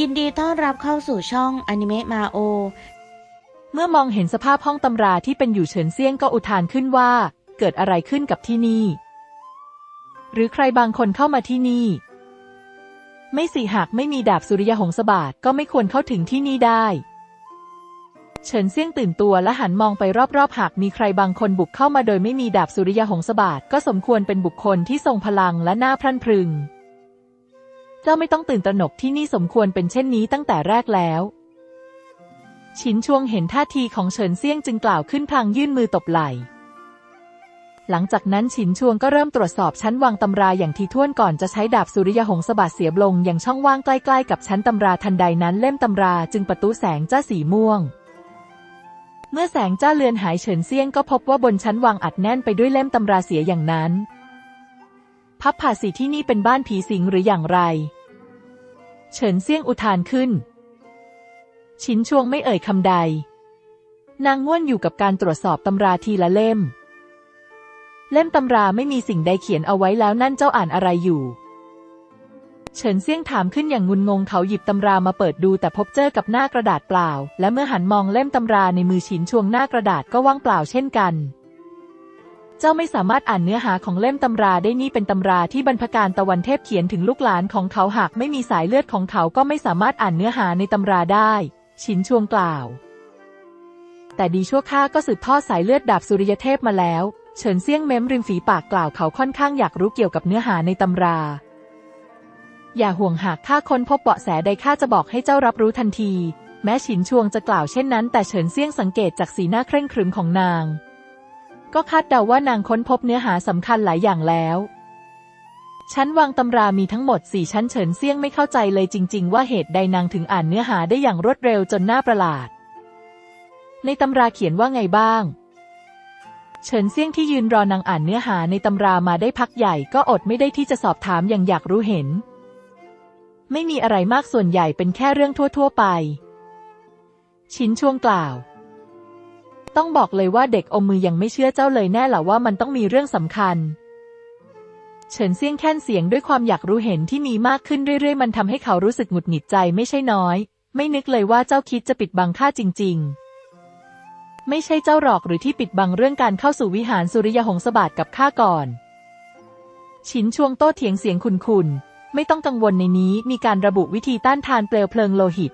ยินดีต้อนรับเข้าสู่ช่องอนิเมะมาโอ เมื่อมองเห็นสภาพห้องตำราที่เป็นอยู่เฉินเซียงก็อุทานขึ้นว่า เกิดอะไรขึ้นกับที่นี่ หรือใครบางคนเข้ามาที่นี่ ไม่สิหากไม่มีดาบสุริยหงสบาทก็ไม่ควรเข้าถึงที่นี่ได้ เฉินเซียงตื่นตัวและหันมองไปรอบๆ หากมีใครบางคนบุกเข้ามาโดยไม่มีดาบสุริยหงสบาทก็สมควรเป็นบุคคลที่ทรงพลังและน่าพรั่นพรึง เจ้าไม่ต้องตื่นตระหนกที่นี่สมควรเป็นเช่นนี้ตั้งแต่แรกแล้วฉินชวงเห็นท่าทีของเฉินเซี่ยงจึงกล่าวขึ้นพลางยื่นมือตบไหล่ หลังจากนั้นฉินชวงก็เริ่มตรวจสอบชั้นวางตำราอย่างทีท่วนก่อนจะใช้ดาบสุริยหงสบาดเสียบลงอย่างช่องว่างใกล้ๆกับชั้นตำราทันใดนั้นเล่มตำราจึงประตูแสงจ้าสีม่วงเมื่อแสงจ้าเลือนหายเฉินเซี่ยงก็พบว่าบนชั้นวางอัดแน่นไปด้วยเล่มตำราเสียอย่างนั้น พับผ่าสีที่นี่เป็นบ้านผีสิงหรืออย่างไร เฉินเซี่ยงอุทานขึ้น ชินชวงไม่เอ่ยคำใด นางง่วนอยู่กับการตรวจสอบตำราทีละเล่ม เล่มตำราไม่มีสิ่งใดเขียนเอาไว้แล้วนั่นเจ้าอ่านอะไรอยู่เฉินเซี่ยงถามขึ้นอย่างงุนงงเขาหยิบตำรามาเปิดดูแต่พบเจอกับหน้ากระดาษเปล่า และเมื่อหันมองเล่มตำราในมือชินชวงหน้ากระดาษก็ว่างเปล่าเช่นกัน เจ้าไม่สามารถอ่านเนื้อหาของเล่มตำราได้นี่เป็นตำราที่บรรพการตะวันเทพเขียนถึงลูกหลานของเขาหากไม่มีสายเลือดของเขาก็ไม่สามารถอ่านเนื้อหาในตำราได้ ชินชวงกล่าว แต่ดีชั่วข้าก็สืบทอดสายเลือดดาบสุริยเทพมาแล้ว เฉินเซี่ยงเม้มริมฝีปากกล่าวเขาค่อนข้างอยากรู้เกี่ยวกับเนื้อหาในตำรา อย่าห่วงหากข้าค้นพบเบาะแสใดข้าจะบอกให้เจ้ารับรู้ทันที แม้ฉินชวงจะกล่าวเช่นนั้น แต่เฉินเซี่ยงสังเกตจากสีหน้าเคร่งครึมของนาง ก็คาดเดาว่านางค้นพบเนื้อหาสำคัญหลายอย่างแล้วชั้นวางตำรามีทั้งหมดสี่ชั้นเฉินเซี่ยงไม่เข้าใจเลยจริง ๆ ว่าเหตุใดนางถึงอ่านเนื้อหาได้อย่างรวดเร็วจนน่าประหลาด ในตำราเขียนว่าไงบ้าง เฉินเซี่ยงที่ยืนรอนางอ่านเนื้อหาในตำรามาได้พักใหญ่ก็อดไม่ได้ที่จะสอบถามอย่างอยากรู้เห็น ไม่มีอะไรมากส่วนใหญ่เป็นแค่เรื่องทั่ว ๆ ไป ชินช่วงกล่าว ต้องบอกเลยว่าเด็กอมมือยังไม่เชื่อเจ้าเลยแน่หรอว่ามันต้องมีเรื่องสำคัญ เฉินเซียงแค่นเสียงด้วยความอยากรู้เห็นที่มีมากขึ้นเรื่อยๆ มันทำให้เขารู้สึกหงุดหงิดใจไม่ใช่น้อย ไม่นึกเลยว่าเจ้าคิดจะปิดบังข้าจริง ๆ ไม่ใช่เจ้าหรอกหรือที่ปิดบังเรื่องการเข้าสู่วิหารสุริยหงสบาทกับข้าก่อน ชินช่วงโต้เถียงเสียงคุนๆไม่ต้องกังวลในนี้มีการระบุวิธีต้านทานเปลวเพลิงโลหิต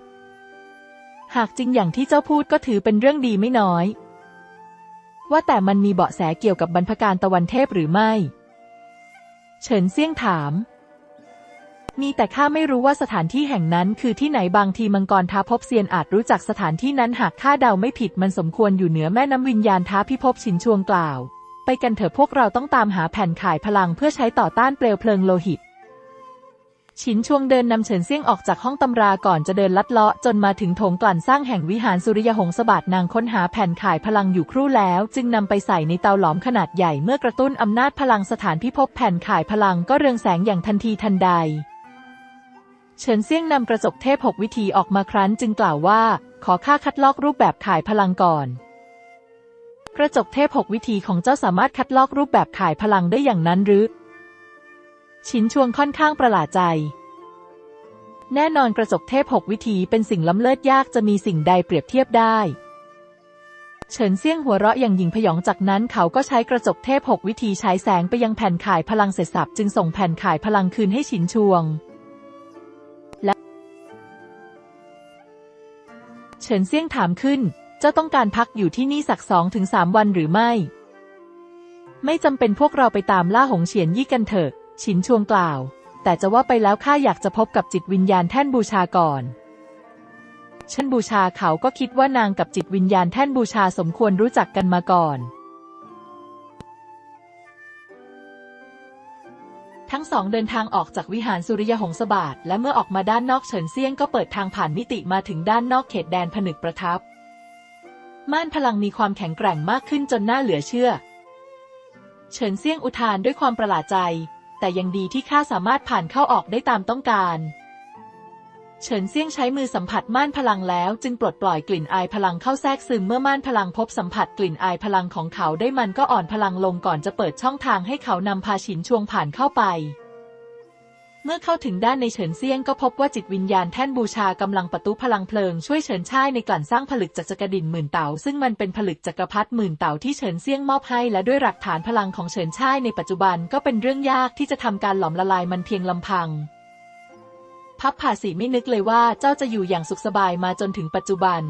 หากจริงอย่างที่เจ้าพูดก็ถือเป็นเรื่องดีไม่น้อย ว่าแต่มันมีเบาะแสเกี่ยวกับบรรพการตะวันเทพหรือไม่ เฉินเซี่ยงถาม มีแต่ข้าไม่รู้ว่าสถานที่แห่งนั้นคือที่ไหนบางทีมังกรท้าพบเซียนอาจรู้จักสถานที่นั้นหากข้าเดาไม่ผิดมันสมควรอยู่เหนือแม่น้ำวิญญาณท้าพิภพชินชวงกล่าว ไปกันเถอะพวกเราต้องตามหาแผ่นข่ายพลังเพื่อใช้ต่อต้านเปลวเพลิงโลหิต ชินชวงเดินนำเฉินเซี่ยงออกจากห้องตำราก่อนจะเดินลัดเลาะจนมาถึงโถงกลั่นสร้างแห่งวิหารสุริยหงสบาทนางค้นหาแผ่นข่ายพลังอยู่ครู่แล้ว จึงนำไปใส่ในเตาหลอมขนาดใหญ่เมื่อกระตุ้นอำนาจพลังสถานพิภพแผ่นข่ายพลังก็เรืองแสงอย่างทันทีทันใด เฉินเซี่ยงนำกระจกเทพหกวิธีออกมาครั้นจึงกล่าวว่า ขอค่าคัดลอกรูปแบบข่ายพลังก่อน กระจกเทพหกวิธีของเจ้าสามารถคัดลอกรูปแบบข่ายพลังได้อย่างนั้นหรือ ชินชวงค่อนข้างประหลาดใจ แน่นอนกระจกเทพหกวิธีเป็นสิ่งล้ำเลิศยากจะมีสิ่งใดเปรียบเทียบได้ เฉินเซี่ยงหัวเราะอย่างหยิ่งพยองจากนั้นเขาก็ใช้กระจกเทพหกวิธีฉายแสงไปยังแผ่นข่ายพลังเสร็จสับจึงส่งแผ่นข่ายพลังคืนให้ฉินชวงและเฉินเซี่ยงถามขึ้น เจ้าต้องการพักอยู่ที่นี่สักสองถึงสามวันหรือไม่ ไม่จำเป็นพวกเราไปตามล่าหงเฉียนยี่กันเถอะ ฉินชวงกล่าว แต่จะว่าไปแล้วข้าอยากจะพบกับจิตวิญญาณแท่นบูชาก่อนฉันบูชาเขาก็คิดว่านางกับจิตวิญญาณแท่นบูชาสมควรรู้จักกันมาก่อน ทั้งสองเดินทางออกจากวิหารสุริยหงสบาทและเมื่อออกมาด้านนอกเฉินเซียงก็เปิดทางผ่านมิติมาถึงด้านนอกเขตแดนผนึกประทับ ม่านพลังมีความแข็งแกร่งมากขึ้นจนน่าเหลือเชื่อ เฉินเซียงอุทานด้วยความประหลาดใจ แต่ยังดีที่ข้าสามารถผ่านเข้าออกได้ตามต้องการ เฉินเซี่ยงใช้มือสัมผัสม่านพลังแล้วจึงปลดปล่อยกลิ่นอายพลังเข้าแทรกซึมเมื่อม่านพลังพบสัมผัสกลิ่นอายพลังของเขาได้มันก็อ่อนพลังลงก่อนจะเปิดช่องทางให้เขานำพาฉินชวงผ่านเข้าไป เมื่อเข้าถึงด้านในเฉินเซียงก็พบว่าจิตวิญญาณแท่นบูชากำลังประตุพลังเพลิงช่วยเฉินช่ายในกลั่นสร้างผลึกจากจักรดินหมื่นเต่าซึ่งมันเป็นผลึกจักรพรรดิหมื่นเต่าที่เฉินเซียงมอบให้และด้วยหลักฐานพลังของเฉินช่ายในปัจจุบันก็เป็นเรื่องยากที่จะทำการหลอมละลายมันเพียงลำพัง พับผาสีไม่นึกเลยว่าเจ้าจะอยู่อย่างสุขสบายมาจนถึงปัจจุบัน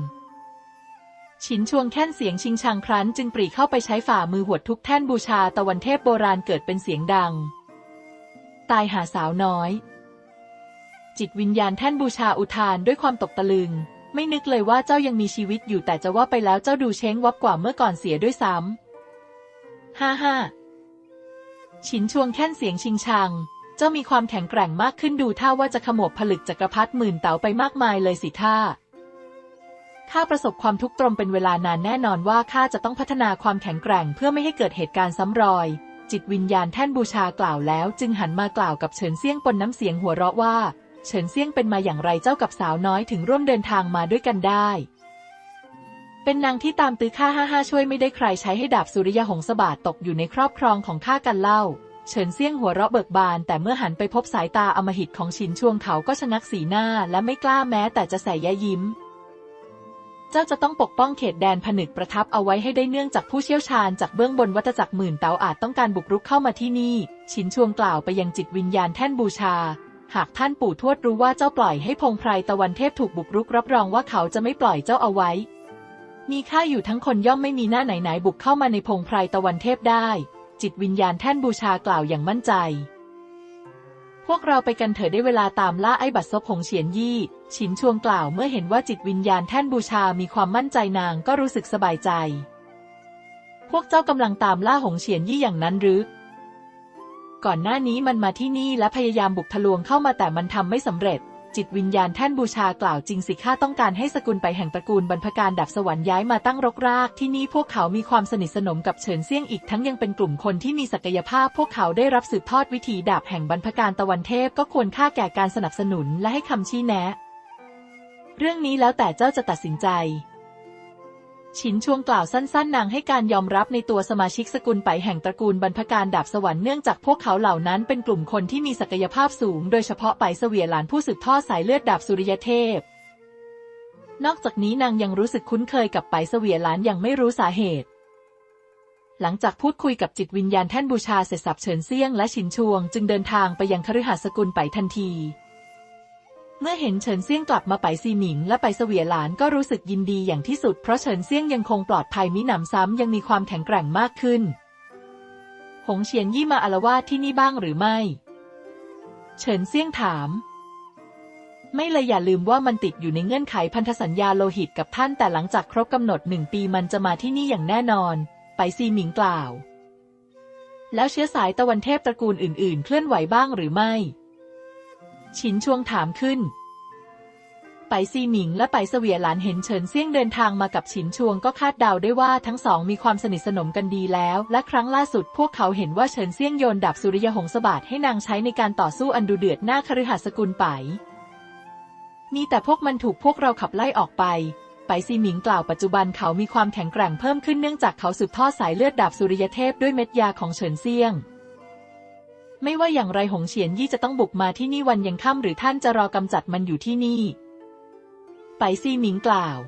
ฉินชวงแค่นเสียงชิงชังครั้นจึงปรีเข้าไปใช้ฝ่ามือหวดทุกแท่นบูชาตะวันเทพโบราณเกิดเป็นเสียงดัง ตายหาสาวน้อย จิตวิญญาณแท่นบูชาอุทานด้วยความตกตะลึง ไม่นึกเลยว่าเจ้ายังมีชีวิตอยู่แต่จะว่าไปแล้วเจ้าดูเช้งวับกว่าเมื่อก่อนเสียด้วยซ้ำฮ่าฮ่าฉินชวงแค่นเสียงชิงชัง เจ้ามีความแข็งแกร่งมากขึ้นดูท่าว่าจะขโมบผลึกจักรพรรดิหมื่นเต๋าไปมากมายเลยสิท่าข้าประสบความทุกข์ตรมเป็นเวลานานแน่นอนว่าข้าจะต้องพัฒนาความแข็งแกร่งเพื่อไม่ให้เกิดเหตุการณ์ซ้ำรอย จิตวิญญาณแท่นบูชากล่าวแล้ว จึงหันมากล่าวกับเฉินเซียงปนน้ำเสียงหัวเราะว่า เฉินเซียงเป็นมาอย่างไรเจ้ากับสาวน้อยถึงร่วมเดินทางมาด้วยกันได้ เป็นนางที่ตามตื้อข้าห้าห้าช่วยไม่ได้ใครใช้ให้ดาบสุริยหงสบาทตกอยู่ในครอบครองของข้ากันเล่า เฉินเซียงหัวเราะเบิกบาน แต่เมื่อหันไปพบสายตาอมหิตของฉินช่วงเขาก็ชะงักสีหน้า และไม่กล้าแม้แต่จะใส่ยะยิ้ม เจ้าจะต้องปกป้องเขตแดนผนึกประทับเอาไว้ให้ได้เนื่องจากผู้เชี่ยวชาญจากเบื้องบนวัฏจักรหมื่นเตาอาจต้องการบุกรุกเข้ามาที่นี่ฉินชวงกล่าวไปยังจิตวิญญาณแท่นบูชา หากท่านปู่ทวดรู้ว่าเจ้าปล่อยให้พงไพรตะวันเทพถูกบุกรุกรับรองว่าเขาจะไม่ปล่อยเจ้าเอาไว้ มีข้าอยู่ทั้งคนย่อมไม่มีหน้าไหนๆบุกเข้ามาในพงไพรตะวันเทพได้ จิตวิญญาณแท่นบูชากล่าวอย่างมั่นใจ พวกเราไปกันเถอะได้เวลาตามล่าไอ้บัตรซบหงเฉียนยี่ ฉินชวงกล่าวเมื่อเห็นว่าจิตวิญญาณแท่นบูชามีความมั่นใจนางก็รู้สึกสบายใจ พวกเจ้ากำลังตามล่าหงเฉียนยี่อย่างนั้นหรือ ก่อนหน้านี้มันมาที่นี่และพยายามบุกทะลวงเข้ามาแต่มันทำไม่สำเร็จ จิตวิญญาณแท่นบูชากล่าวจริงสิข้าต้องการให้สกุลไปแห่งตระกูลบรรพการดับสวรรค์ย้ายมาตั้งรกราก ที่นี่พวกเขามีความสนิทสนมกับเฉินเซี่ยงอีกทั้งยังเป็นกลุ่มคนที่มีศักยภาพ พวกเขาได้รับสืบทอดวิธีดาบแห่งบรรพการตะวันเทพก็ควรค่าแก่การสนับสนุนและให้คำชี้แนะ เรื่องนี้แล้วแต่เจ้าจะตัดสินใจ ฉินชวงกล่าวสั้นๆ นางให้การยอมรับในตัวสมาชิกสกุลไปแห่งตระกูลบรรพการดาบสวรรค์เนื่องจากพวกเขาเหล่านั้นเป็นกลุ่มคนที่มีศักยภาพสูง โดยเฉพาะไปเสวียหลานผู้สืบทอดสายเลือดดาบสุริยเทพ นอกจากนี้นางยังรู้สึกคุ้นเคยกับไปเสวียหลานอย่างไม่รู้สาเหตุ หลังจากพูดคุยกับจิตวิญญาณแท่นบูชาเสร็จสับเฉินเซี่ยงและฉินชวง จึงเดินทางไปยังคฤหาสน์สกุลไปทันที เมื่อเห็นเฉินเซี่ยงกลับมาไปซีหมิงและไปเสวียหลานก็รู้สึกยินดีอย่างที่สุดเพราะเฉินเซี่ยงยังคงปลอดภัยมิหนำซ้ำยังมีความแข็งแกร่งมากขึ้น หงเฉียนยี่มาอารวาสที่นี่บ้างหรือไม่ เฉินเซี่ยงถาม ไม่เลยอย่าลืมว่ามันติดอยู่ในเงื่อนไขพันธสัญญาโลหิตกับท่านแต่หลังจากครบกำหนดหนึ่งปีมันจะมาที่นี่อย่างแน่นอน ไปซีหมิงกล่าว แล้วเชื้อสายตะวันเทพตระกูลอื่น ๆ เคลื่อนไหวบ้างหรือไม่ ฉินชวงถามขึ้น ไปซีหมิงและไปเสวียหลานเห็นเฉินเซี่ยงเดินทางมากับฉินชวงก็คาดเดาได้ว่าทั้งสองมีความสนิทสนมกันดีแล้ว และครั้งล่าสุดพวกเขาเห็นว่าเฉินเซี่ยงโยนดาบสุริยหงสบาทให้นางใช้ในการต่อสู้อันดูเดือดหน้าคฤหาสน์สกุลไปมีแต่พวกมันถูกพวกเราขับไล่ออกไป ไปซีหมิงกล่าวปัจจุบันเขามีความแข็งแกร่งเพิ่มขึ้นเนื่องจากเขาสืบทอดสายเลือดดาบสุริยเทพด้วยเม็ดยาของเฉินเซี่ยง ไม่ว่าอย่างไรหงเฉียนยี่จะต้องบุกมาที่นี่วันยังค่ำหรือท่านจะรอกำจัดมันอยู่ที่นี่ ไปซีหมิงกล่าว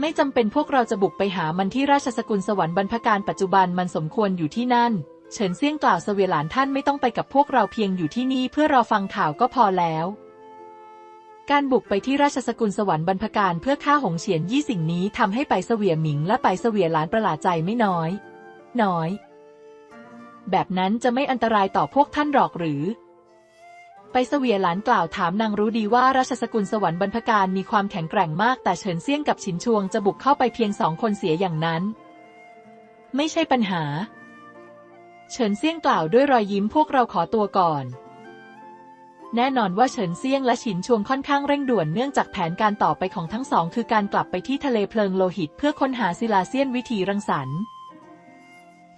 ไม่จำเป็นพวกเราจะบุกไปหามันที่ราชสกุลสวรรค์บรรพการปัจจุบันมันสมควรอยู่ที่นั่น เฉินเซี่ยงกล่าวเสวียหลานท่านไม่ต้องไปกับพวกเราเพียงอยู่ที่นี่เพื่อรอฟังข่าวก็พอแล้ว การบุกไปที่ราชสกุลสวรรค์บรรพการเพื่อฆ่าหงเฉียนยี่สิ่งนี้ทำให้ไปเสวียหมิงและไปเสวียหลานประหลาดใจไม่น้อย น้อย แบบนั้นจะไม่อันตรายต่อพวกท่านหรอกหรือ ไปเสวียหลานกล่าวถามนางรู้ดีว่าราชสกุลสวรรค์บรรพการมีความแข็งแกร่งมากแต่เฉินเซี่ยงกับฉินชวงจะบุกเข้าไปเพียงสองคนเสียอย่างนั้น ไม่ใช่ปัญหา เฉินเซี่ยงกล่าวด้วยรอยยิ้มพวกเราขอตัวก่อนแน่นอนว่าเฉินเซียงและฉินชวงค่อนข้างเร่งด่วนเนื่องจากแผนการต่อไปของทั้งสองคือการกลับไปที่ทะเลเพลิงโลหิต เพื่อค้นหาศิลาเซียนวิธีรังสรรค์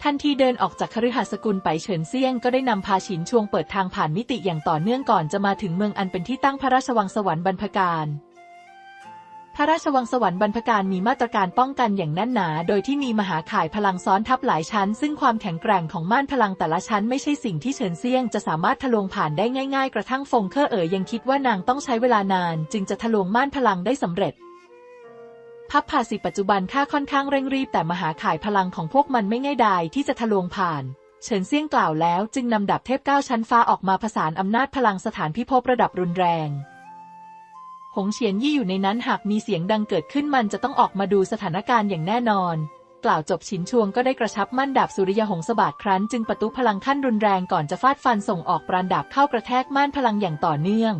ทันทีเดินออกจากคฤหาสน์กุลไปเฉินเซี่ยงก็ได้นำพาฉินชวงเปิดทางผ่านมิติอย่างต่อเนื่องก่อนจะมาถึงเมืองอันเป็นที่ตั้งพระราชวังสวรรค์บรรพการพระราชวังสวรรค์บรรพการมีมาตรการป้องกันอย่างแน่นหนา โดยที่มีมหาข่ายพลังซ้อนทับหลายชั้น ซึ่งความแข็งแกร่งของม่านพลังแต่ละชั้นไม่ใช่สิ่งที่เฉินเซี่ยงจะสามารถทะลวงผ่านได้ง่าย ๆ กระทั่งฟงเคอเอ๋ยยังคิดว่านางต้องใช้เวลานาน จึงจะทะลวงม่านพลังได้สำเร็จ พับภาสิปัจจุบันค่าค่อนข้างเร่งรีบแต่มหาข่ายพลังของพวกมันไม่ง่ายดายที่จะทะลวงผ่าน เฉินเซี่ยงกล่าวแล้วจึงนำดับเทพเก้าชั้นฟ้าออกมาผสานอำนาจพลังสถานพิภพระดับรุนแรงหงเฉียนยี่อยู่ในนั้นหากมีเสียงดังเกิดขึ้นมันจะต้องออกมาดูสถานการณ์อย่างแน่นอน กล่าวจบฉินชวงก็ได้กระชับมั่นดาบสุริยหงสบาดครั้น จึงประตุพลังขั้นรุนแรงก่อนจะฟาดฟันส่งออกปราณดาบเข้ากระแทกม่านพลังอย่างต่อเนื่อง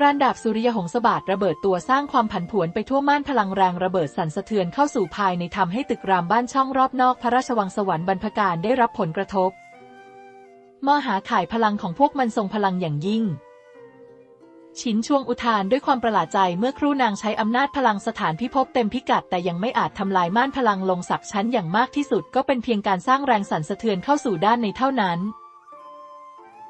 ราณดาบสุริยหงสบาดระเบิดตัวสร้างความผันผวนไปทั่วม่านพลังแรงระเบิดสั่นสะเทือนเข้าสู่ภายในทำให้ตึกรามบ้านช่องรอบนอกพระราชวังสวรรค์บรรพการได้รับผลกระทบ มหาข่ายพลังของพวกมันทรงพลังอย่างยิ่งฉินช่วงอุทานด้วยความประหลาดใจเมื่อครู่นางใช้อำนาจพลังสถานพิภพเต็มพิกัดแต่ยังไม่อาจทำลายม่านพลังลงสักชั้นอย่างมากที่สุดก็เป็นเพียงการสร้างแรงสั่นสะเทือนเข้าสู่ด้านในเท่านั้น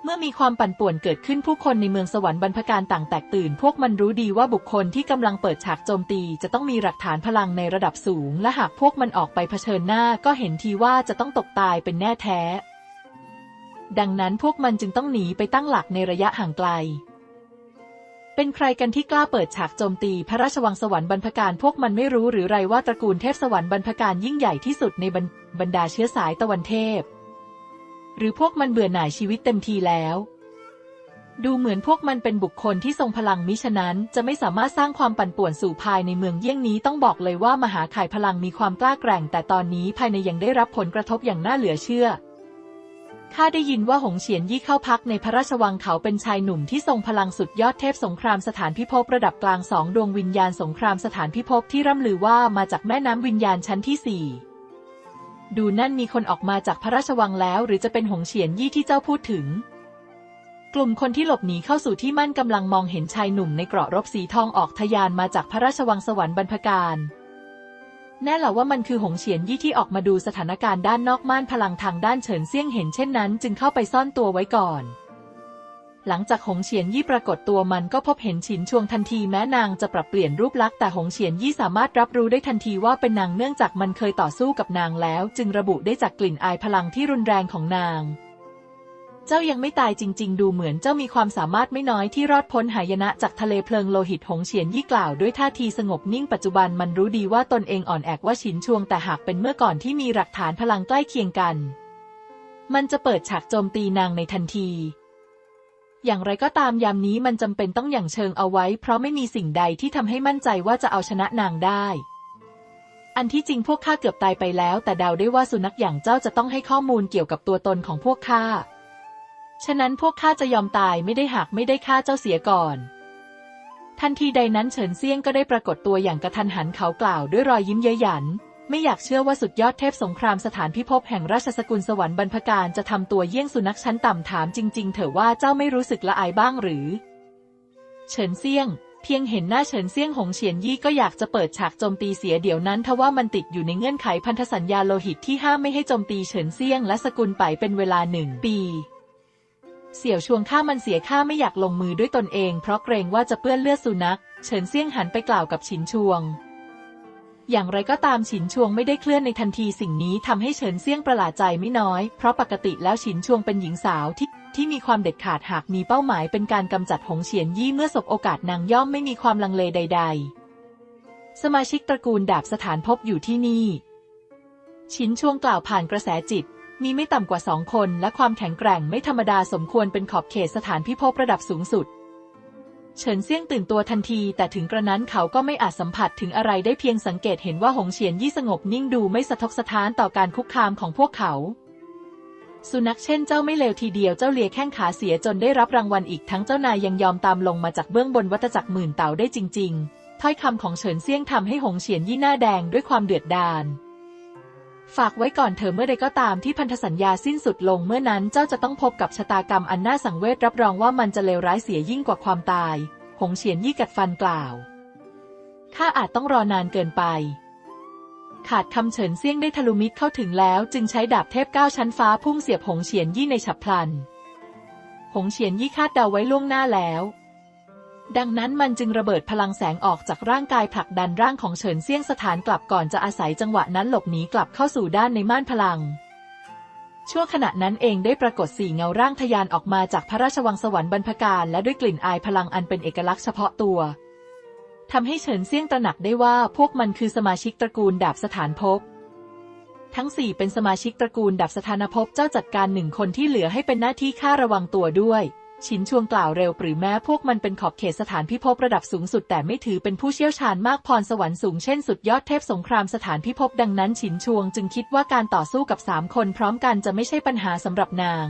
เมื่อมีความปั่นป่วนเกิดขึ้นผู้คนในเมืองสวรรค์บรรพการต่างแตกตื่น พวกมันรู้ดีว่าบุคคลที่กำลังเปิดฉากโจมตี จะต้องมีหลักฐานพลังในระดับสูง และหากพวกมันออกไปเผชิญหน้าก็เห็นทีว่าจะต้องตกตายเป็นแน่แท้ ดังนั้นพวกมันจึงต้องหนีไปตั้งหลักในระยะห่างไกล เป็นใครกันที่กล้าเปิดฉากโจมตีพระราชวังสวรรค์บรรพการพวกมันไม่รู้หรือไรว่าตระกูลเทพสวรรค์บรรพการยิ่งใหญ่ที่สุดในบรรบรรดาเชื้อสายตะวันเทพ หรือพวกมันเบื่อหน่ายชีวิตเต็มทีแล้ว ดูเหมือนพวกมันเป็นบุคคลที่ทรงพลังมิฉะนั้น จะไม่สามารถสร้างความปั่นป่วนสู่ภายในเมืองเยี่ยงนี้ต้องบอกเลยว่ามหาข่ายพลังมีความกล้าแกร่ง แต่ตอนนี้ภายในยังได้รับผลกระทบอย่างน่าเหลือเชื่อข้าได้ยินว่าหงเฉียนยี่เข้าพักในพระราชวังเขาเป็นชายหนุ่มที่ทรงพลังสุดยอดเทพสงครามสถานพิภพระดับกลางสองดวงวิญญาณสงครามสถานพิภพที่ร่ำลือว่ามาจากแม่น้ำวิญญาณชั้นที่สี่ ดูนั่นมีคนออกมาจากพระราชวังแล้ว หรือจะเป็นหงเฉียนยี่ที่เจ้าพูดถึง กลุ่มคนที่หลบหนีเข้าสู่ที่มั่นกำลังมองเห็นชายหนุ่มในเกราะรบสีทองออกทะยานมาจากพระราชวังสวรรค์บรรพการแน่หละว่ามันคือหงเฉียนยี่ที่ออกมาดูสถานการณ์ด้านนอกม่านพลังทางด้านเฉินเซี่ยงเห็นเช่นนั้น จึงเข้าไปซ่อนตัวไว้ก่อน หลังจากหงเฉียนยี่ปรากฏตัวมันก็พบเห็นฉินชวงทันทีแม้นางจะปรับเปลี่ยนรูปลักษณ์แต่หงเฉียนยี่สามารถรับรู้ได้ทันทีว่าเป็นนางเนื่องจากมันเคยต่อสู้กับนางแล้ว จึงระบุได้จากกลิ่นอายพลังที่รุนแรงของนาง เจ้ายังไม่ตายจริง ๆ ดูเหมือนเจ้ามีความสามารถไม่น้อยที่รอดพ้นหายนะจากทะเลเพลิงโลหิตหงเฉียนยี่กล่าวด้วยท่าทีสงบนิ่งปัจจุบันมันรู้ดีว่าตนเองอ่อนแอกว่าฉินชวงแต่หากเป็นเมื่อก่อนที่มีหลักฐานพลังใกล้เคียงกัน มันจะเปิดฉากโจมตีนางในทันที อย่างไรก็ตามยามนี้มันจำเป็นต้องอย่างเชิงเอาไว้ เพราะไม่มีสิ่งใดที่ทำให้มั่นใจว่าจะเอาชนะนางได้ อันที่จริงพวกข้าเกือบตายไปแล้ว แต่เดาได้ว่าสุนัขอย่างเจ้าจะต้องให้ข้อมูลเกี่ยวกับตัวตนของพวกข้า ฉะนั้นพวกข้าจะยอมตายไม่ได้หากไม่ได้ฆ่าเจ้าเสียก่อน ทันทีใดนั้นเฉินเซียงก็ได้ปรากฏตัวอย่างกระทันหันเขากล่าวด้วยรอยยิ้มเย้ยหยัน ไม่อยากเชื่อว่าสุดยอดเทพสงครามสถานพิภพแห่งราชสกุลสวรรค์บรรพการจะทำตัวเยี่ยงสุนัขชั้นต่ำถามจริง ๆ เถอะว่าเจ้าไม่รู้สึกละอายบ้างหรือ เฉินเซี่ยง เพียงเห็นหน้าเฉินเซี่ยงหงเฉียนยี่ก็อยากจะเปิดฉากโจมตีเสียเดี๋ยวนั้นทว่ามันติดอยู่ในเงื่อนไขพันธสัญญาโลหิตที่ห้ามไม่ให้โจมตีเฉินเซี่ยงและสกุลไปเป็นเวลาหนึ่งปีเสี่ยวชวงข้ามันเสียข้าไม่อยากลงมือด้วยตนเอง เพราะเกรงว่าจะเปื้อนเลือดสุนัข เฉินเซี่ยงหันไปกล่าวกับฉินชวง อย่างไรก็ตามฉินชวงไม่ได้เคลื่อนในทันทีสิ่งนี้ทำให้เฉินเซี่ยงประหลาดใจไม่น้อย เพราะปกติแล้วฉินชวงเป็นหญิงสาวที่ที่มีความเด็ดขาดหากมีเป้าหมายเป็นการกำจัดหงเฉียนยี่เมื่อสบโอกาสนางย่อมไม่มีความลังเลใด ๆ สมาชิกตระกูลดาบสถานพบอยู่ที่นี่ ฉินชวงกล่าวผ่านกระแสจิต มีไม่ต่ำกว่าสองคนและความแข็งแกร่งไม่ธรรมดาสมควรเป็นขอบเขตสถานพิภพระดับสูงสุด เฉินเซี่ยงตื่นตัวทันที แต่ถึงกระนั้นเขาก็ไม่อาจสัมผัสถึงอะไรได้เพียงสังเกตเห็นว่าหงเฉียนยี่สงบนิ่งดูไม่สะทกสะท้านต่อการคุกคามของพวกเขา สุนัขเช่นเจ้าไม่เลวทีเดียวเจ้าเลียแข้งขาเสียจนได้รับรางวัลอีกทั้งเจ้านายยังยอมตามลงมาจากเบื้องบนวัตจักรหมื่นเต่าได้จริง ๆ ถ้อยคำของเฉินเซี่ยงทำให้หงเฉียนยี่หน้าแดงด้วยความเดือดดาล ฝากไว้ก่อนเถอเมื่อใดก็ตามที่พันธสัญญาสิ้นสุดลงเมื่อนั้นเจ้าจะต้องพบกับชะตากรรมอันน่าสังเวชรับรองว่ามันจะเลวร้ายเสียยิ่งกว่าความตาย หงเฉียนยี่กัดฟันกล่าวข้าอาจต้องรอนานเกินไป ขาดคำเฉินเซี่ยงได้ทะลุมิตรเข้าถึงแล้ว จึงใช้ดาบเทพเก้าชั้นฟ้าพุ่งเสียบหงเฉียนยี่ในฉับพลัน หงเฉียนยี่คาดเดาไว้ล่วงหน้าแล้ว ดังนั้นมันจึงระเบิดพลังแสงออกจากร่างกายผลักดันร่างของเฉินเซียงสถานกลับก่อนจะอาศัยจังหวะนั้นหลบหนีกลับเข้าสู่ด้านในม่านพลัง ชั่วขณะนั้นเองได้ปรากฏสี่เงาร่างทยานออกมาจากพระราชวังสวรรค์บรรพการและด้วยกลิ่นอายพลังอันเป็นเอกลักษณ์เฉพาะตัวทำให้เฉินเซียงตระหนักได้ว่าพวกมันคือสมาชิกตระกูลดาบสถานภพทั้งสี่เป็นสมาชิกตระกูลดับสถานภพเจ้าจัดการหนึ่งคนที่เหลือให้เป็นหน้าที่ข้าระวังตัวด้วย ชินชวงกล่าวเร็วปรือแม้พวกมันเป็นขอบเขตสถานพิภพระดับสูงสุดแต่ไม่ถือเป็นผู้เชี่ยวชาญมากพรสวรรค์สูงเช่นสุดยอดเทพสงครามสถานพิภพดังนั้นชินชวงจึงคิดว่าการต่อสู้กับสามคนพร้อมกันจะไม่ใช่ปัญหาสำหรับนาง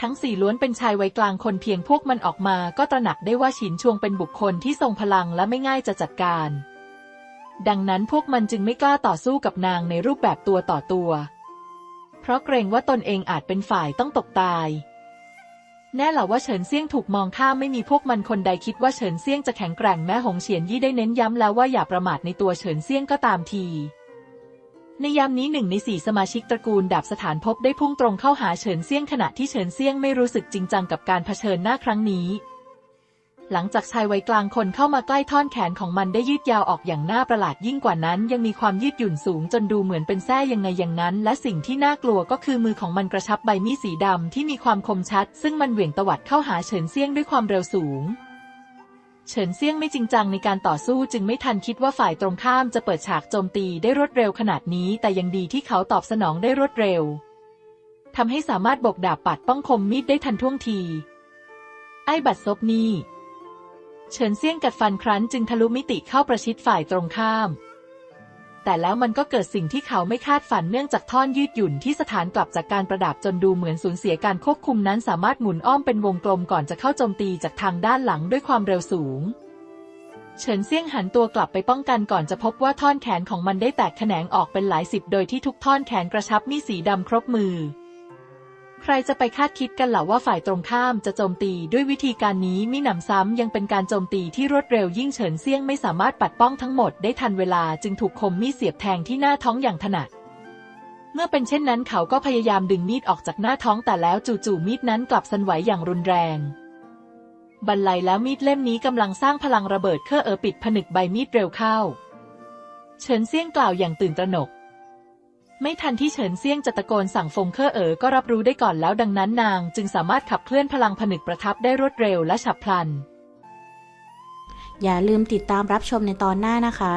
ทั้งสี่ล้วนเป็นชายวัยกลางคนเพียงพวกมันออกมาก็ตระหนักได้ว่าฉินชวงเป็นบุคคลที่ทรงพลังและไม่ง่ายจะจัดการ ดังนั้นพวกมันจึงไม่กล้าต่อสู้กับนางในรูปแบบตัวต่อตัว เพราะเกรงว่าตนเองอาจเป็นฝ่ายต้องตกตาย แน่เหล่าว่าเฉินเซี่ยงถูกมองข้ามไม่มีพวกมันคนใดคิดว่าเฉินเซี่ยงจะแข็งแกร่งแม้หงเฉียนยี่ได้เน้นย้ำแล้วว่าอย่าประมาทในตัวเฉินเซี่ยงก็ตามที ในยามนี้หนึ่งในสี่สมาชิกตระกูลดาบสถานพบได้พุ่งตรงเข้าหาเฉินเซี่ยงขณะที่เฉินเซี่ยงไม่รู้สึกจริงจังกับการเผชิญหน้าครั้งนี้ หลังจากชายวัยกลางคนเข้ามาใกล้ท่อนแขนของมันได้ยืดยาวออกอย่างน่าประหลาดยิ่งกว่านั้น ยังมีความยืดหยุ่นสูงจนดูเหมือนเป็นแส้ยังไงอย่างนั้น และสิ่งที่น่ากลัวก็คือมือของมันกระชับใบมีดสีดำที่มีความคมชัด ซึ่งมันเหวี่ยงตวัดเข้าหาเฉินเซียงด้วยความเร็วสูงเฉินเซี่ยงไม่จริงจังในการต่อสู้จึงไม่ทันคิดว่าฝ่ายตรงข้ามจะเปิดฉากโจมตีได้รวดเร็วขนาดนี้ แต่ยังดีที่เขาตอบสนองได้รวดเร็วทำให้สามารถบกดาบปัดป้องคมมีดได้ทันท่วงที ไอ้บัดซบนี่ เฉินเซี่ยงกัดฟันครั้นจึงทะลุมิติเข้าประชิดฝ่ายตรงข้าม แต่แล้วมันก็เกิดสิ่งที่เขาไม่คาดฝันเนื่องจากท่อนยืดหยุ่นที่สถานกลับจากการประดับจนดูเหมือนสูญเสียการควบคุมนั้นสามารถหมุนอ้อมเป็นวงกลมก่อนจะเข้าโจมตีจากทางด้านหลังด้วยความเร็วสูง เฉินเซี่ยงหันตัวกลับไปป้องกันก่อนจะพบว่าท่อนแขนของมันได้แตกแขนงออกเป็นหลายสิบโดยที่ทุกท่อนแขนกระชับมีสีดำครบมือ ใครจะไปคาดคิดกันเหล่าว่าฝ่ายตรงข้ามจะโจมตีด้วยวิธีการนี้มิหนำซ้ำยังเป็นการโจมตีที่รวดเร็วยิ่งเฉินเซียงไม่สามารถปัดป้องทั้งหมดได้ทันเวลาจึงถูกคมมีดเสียบแทงที่หน้าท้องอย่างถนัด เมื่อเป็นเช่นนั้นเขาก็พยายามดึงมีดออกจากหน้าท้องแต่แล้วจู่ๆมีดนั้นกลับสั่นไหวอย่างรุนแรงบรรลัยแล้วมีดเล่มนี้กำลังสร้างพลังระเบิดเครื่อเออปิดผนึกใบมีดเร็วเข้า เฉินเซียงกล่าวอย่างตื่นตระหนก ไม่ทันที่เฉินเซียงจะตะโกนสั่งฟงเคอเอ๋อก็รับรู้ได้ก่อนแล้วดังนั้นนางจึงสามารถขับเคลื่อนพลังผนึกประทับได้รวดเร็วและฉับพลัน อย่าลืมติดตามรับชมในตอนหน้านะคะ